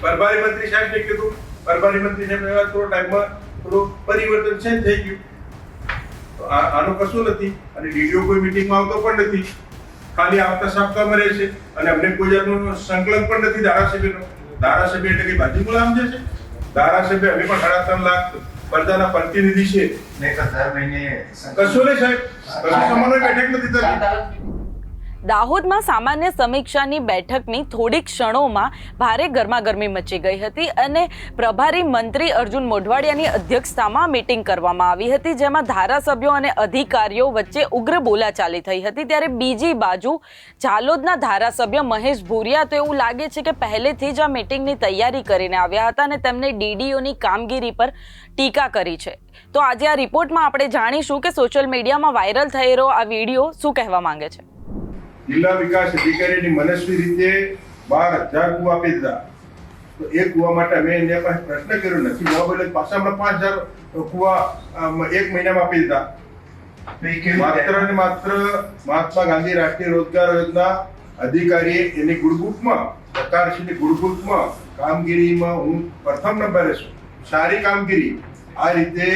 પ્રભારી મંત્રી સાહેબને કીધું. પ્રભારી મંત્રી સાહેબ એવા થોડો ટાઈમમાં થોડું પરિવર્તન છે થઈ ગયું. તો આનું કશું નથી. અને ડીડીઓ કોઈ મિટિંગમાં આવતો પણ નથી. ખાલી આવતા સપ્તાહમાં રહે છે અને અમને કોઈ જાતનું સંકલન પણ નથી ધારાસભ્યનો. ધારાસભ્ય એટલે કે બાજુ ગુલામ જે છે. ધારાસભ્ય અમે પણ સાડા ત્રણ લાખ પ્રજાના પ્રતિનિધિ છે કશું નહીં સાહેબ. કશું સમન્વય બેઠક નથી થતી. દાહોદમાં સામાન્ય સમીક્ષાની બેઠકની થોડીક ક્ષણોમાં ભારે ગરમાગરમી મચી ગઈ હતી અને પ્રભારી મંત્રી અર્જુન મોઢવાડિયાની અધ્યક્ષતામાં મીટિંગ કરવામાં આવી હતી, જેમાં ધારાસભ્યો અને અધિકારીઓ વચ્ચે ઉગ્ર બોલાચાલી થઈ હતી. ત્યારે બીજી બાજુ ઝાલોદના ધારાસભ્ય મહેશ ભૂરિયા તો એવું લાગે છે કે પહેલેથી જ આ મીટિંગની તૈયારી કરીને આવ્યા હતા અને તેમને ડીડીઓની કામગીરી પર ટીકા કરી છે. તો આજે આ રિપોર્ટમાં આપણે જાણીશું કે સોશિયલ મીડિયામાં વાયરલ થયેલો આ વીડિયો શું કહેવા માંગે છે? જિલ્લા વિકાસ અધિકારીની મનસ્વી રીતે બાર હજાર કુવા આપી દીધા. તો એ કુવા માટે મેં એને પાસે પ્રશ્ન કર્યો નથી. જવાબ એટલે પાછા હમણાં પાંચ હજાર કુવા એક મહિનામાં આપી દીધા. માત્ર ને માત્ર મહાત્મા ગાંધી રાષ્ટ્રીય રોજગાર યોજના અધિકારીએ એની ગુણબુકમાં સરકારશ્રીની ગુણબુકમાં કામગીરીમાં હું પ્રથમ નંબરે છું. સારી કામગીરી આ રીતે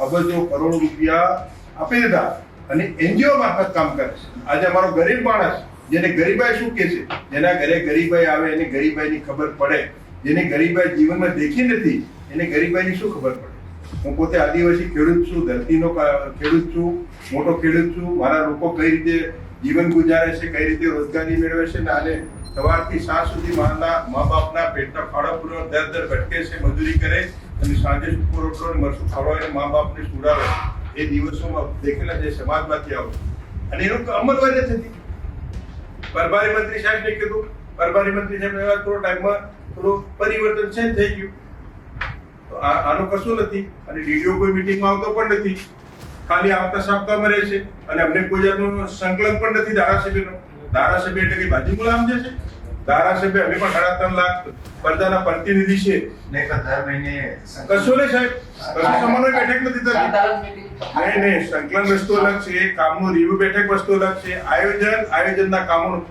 અબજો કરોડ રૂપિયા આપી દીધા. અને એનજીઓ મારફત કામ કરે છે. આજે અમારો ગરીબ માણસ, જેને ગરીબાઈ શું કે છે? જેના ઘરે ગરીબાઈ આવે, એને ગરીબાઈની ખબર પડે. જેને ગરીબાઈ જીવનમાં દેખી નથી, એને ગરીબાઈની શું ખબર પડે? હું પોતે આદિવાસી ખેડૂત છું, ધરતીનો ખેડૂત છું, મોટો ખેડૂત છું. મારા લોકો કઈ રીતે જીવન ગુજારે છે, કઈ રીતે રોજગારી મેળવે છે ને આને સવારથી સાંજ સુધી માના મા બાપના પેટના ફાળો પૂરો દર દર ભટકે છે, મજૂરી કરે અને સાંજે સુકો રોટલો મરસું ખવડાવીને મા બાપને સુડાવે એ દિવસોમાં દેખેલા જે સમાજમાંથી આવો. અને એનું અમલવારી નથી થતી પ્રભારી મંત્રી સાહેબને કીધું. પ્રભારી મંત્રી સાહેબ થોડો ટાઈમમાં થોડું પરિવર્તન છે થઈ ગયું. તો આનું કશું નથી. અને ડીડીઓ કોઈ મિટિંગમાં આવતો પણ નથી. ખાલી આવતા સપ્તાહમાં રહે છે અને અમને કોઈ જાતનું સંકલન પણ નથી ધારાસભ્યનો. ધારાસભ્ય એટલે કે બાજુ ગુલામ જે છે. ધારાસભ્ય અમે પણ સાડા ત્રણ લાખ પ્રજાના પ્રતિનિધિ છે કશું નહીં સાહેબ. કશું સમન્વય બેઠક નથી થતી. નહીં નહીં સંકલન વસ્તુ અલગ છે કામનું રિવ્યુ બેઠક વસ્તુ અલગ છે આયોજન આયોજનના કામોનું.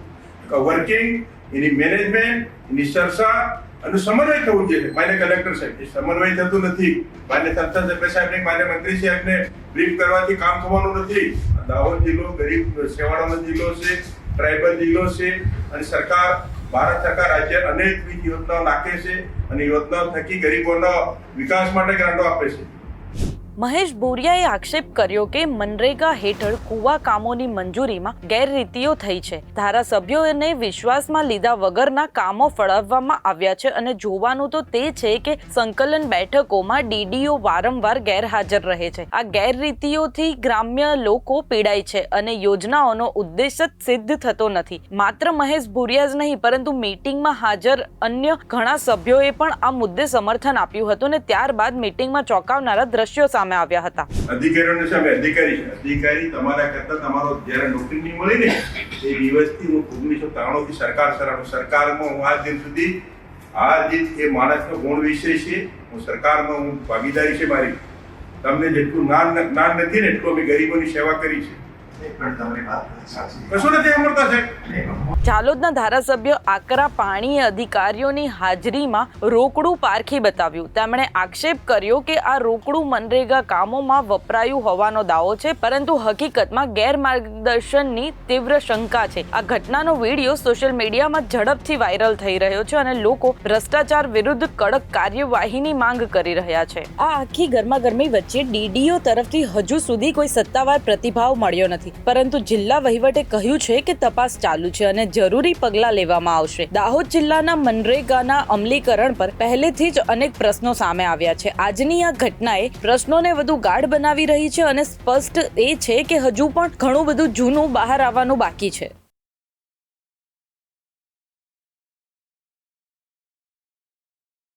વર્કિંગ એની મેનેજમેન્ટ એની ચર્ચા અને સમન્વય થવું જોઈએ. માન્ય કલેક્ટર સાહેબ એ સમન્વય થતું નથી. માન્ય સંસદ સાહેબને માન્ય મંત્રી સાહેબને બ્રીફ કરવાથી કામ થવાનું નથી. દાહોદ જિલ્લો ગરીબ છેવાડાનો જિલ્લો છે ટ્રાઇબલ જિલ્લો છે અને સરકાર ભારત સરકાર રાજ્ય અનેકવિધ યોજનાઓ નાખે છે અને યોજનાઓ થકી ગરીબોના વિકાસ માટે ગ્રાન્ટો આપે છે. મહેશ બોરિયાએ આક્ષેપ કર્યો કે મનરેગા હેઠળ કુવા કામોની મંજૂરીમાં ગેરરીતિઓ થઈ છે. ધારાસભ્યોને વિશ્વાસમાં લીધા વગરના કામો ફળવવામાં આવ્યા છે અને જોવાનું તો તે છે કે સંકલન બેઠકોમાં ડીડીઓ વારંવાર ગેરહાજર રહે છે. આ ગેરરીતિઓથી ગ્રામ્ય લોકો પીડાય છે અને યોજનાઓનો ઉદ્દેશ જ સિદ્ધ થતો નથી. માત્ર મહેશ ભુરિયા જ નહીં, પરંતુ મીટિંગમાં હાજર અન્ય ઘણા સભ્યોએ પણ આ મુદ્દે સમર્થન આપ્યું હતું અને ત્યારબાદ મીટિંગમાં ચોંકાવનારા દ્રશ્યો સામે આવ્યા હતા. અધિકારીઓને સામે અધિકારી અધિકારી તમારા કરતા તમારો જ્યારે નોકરી નહીં મળી ને, એ દિવસથી હું ઓગણીસો ત્રાણું થી સરકાર સરાવ સરકારમાં હું આજ દિન સુધી આ જે એ માણસનો ગુણ વિષય છે. હું સરકારમાં હું ભાગીદારી છે મારી. તમને જેટલું જ્ઞાન જ્ઞાન નથી ને, એટલું અમે ગરીબોની સેવા કરી છે. નહીં, પણ તમારી વાત સાચી. કશું નથી સાંભળતા સાહેબ? નહીં, ઝાલોદના ધારાસભ્ય આકરા પાણીએ અધિકારીઓની હાજરીમાં રોકડું પારખી બતાવ્યું. તેમણે આક્ષેપ કર્યો કે આ રોકડું મનરેગા કામોમાં વપરાયું હોવાનો દાવો છે પરંતુ હકીકતમાં ગેરમાર્ગદર્શનની તીવ્ર શંકા છે. આ ઘટનાનો વીડિયો સોશિયલ મીડિયામાં ઝડપથી વાયરલ થઈ રહ્યો છે અને લોકો ભ્રષ્ટાચાર વિરુદ્ધ કડક કાર્યવાહીની માંગ કરી રહ્યા છે. આ આખી ગરમાગરમી વચ્ચે ડીડીઓ તરફથી હજુ સુધી કોઈ સત્તાવાર પ્રતિભાવ મળ્યો નથી. પરંતુ જિલ્લા વહીવટે કહ્યું છે કે તપાસ ચાલુ છે અને જરૂરી પગલાં લેવામાં આવશે. દાહોદ જિલ્લાના મનરેગાના અમલીકરણ પર પહેલેથી જ અનેક પ્રશ્નો સામે આવ્યા છે. આજની આ ઘટનાએ પ્રશ્નોને વધુ ગાઢ બનાવી રહી છે અને સ્પષ્ટ એ છે કે હજુ પણ ઘણું બધું જૂનું બહાર આવવાનું બાકી છે.